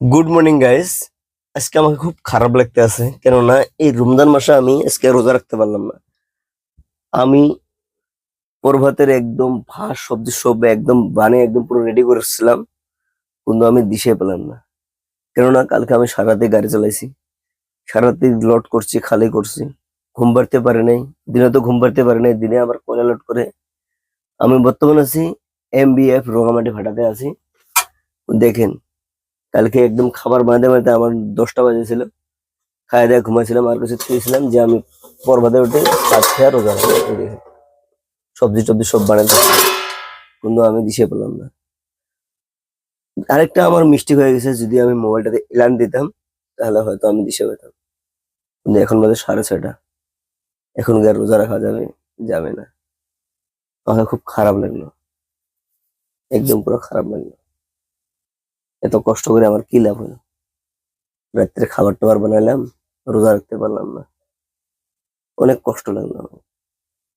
Good morning guys আজকে আমাকে খুব খারাপ লাগতে আছে, কেননা এই রমজান মাসে আমি আজকে রোজা রাখতে পারলাম না। আমি প্রভাতের একদম ভাত, সবজি সব একদম বানিয়ে একদম পুরো রেডি করেছিলাম কিন্তু আমি দিশে পেলাম না। কেননা কালকে আমি সারাতে গাড়ি চালাইছি সারাতে লোড করছি, খালি করছি, ঘুম পাড়তে পারে নাই, দিনে তো ঘুম পাড়তে পারে নাই, দিনে আবার কয়লা লোড করে। আমি বর্তমানে আছি এম বি এফ রোগামাটি ভাটাতে আছি। দেখেন কালকে একদম খাবার বানাতে বানাতে আমার দশটা বাজেছিল। খাওয়া দাওয়া ঘুমাইছিলাম, আর কিছু খেয়েছিলাম যে আমি পরবাদে উঠে কাজ খেয়ে রোজা। সবজি টবজি সব বানাতে কিন্তু আমি দিশে পেলাম না। আরেকটা আমার মিস্টেক হয়ে গেছে, যদি আমি মোবাইলটাতে এলান দিতাম, তাহলে হয়তো আমি দিশে পেতাম। কিন্তু এখন বাজে সাড়ে ছয়টা। এখন আর রোজা রাখা যাবে? যাবে না। আমার খুব খারাপ লাগল। একদম পুরো খারাপ লাগল। এত কষ্ট করে আমার কি লাভ হলো? রাত্রে খাবার টাবার বানাইলাম, রোজা রাখতে পারলাম না। অনেক কষ্ট লাগল আমার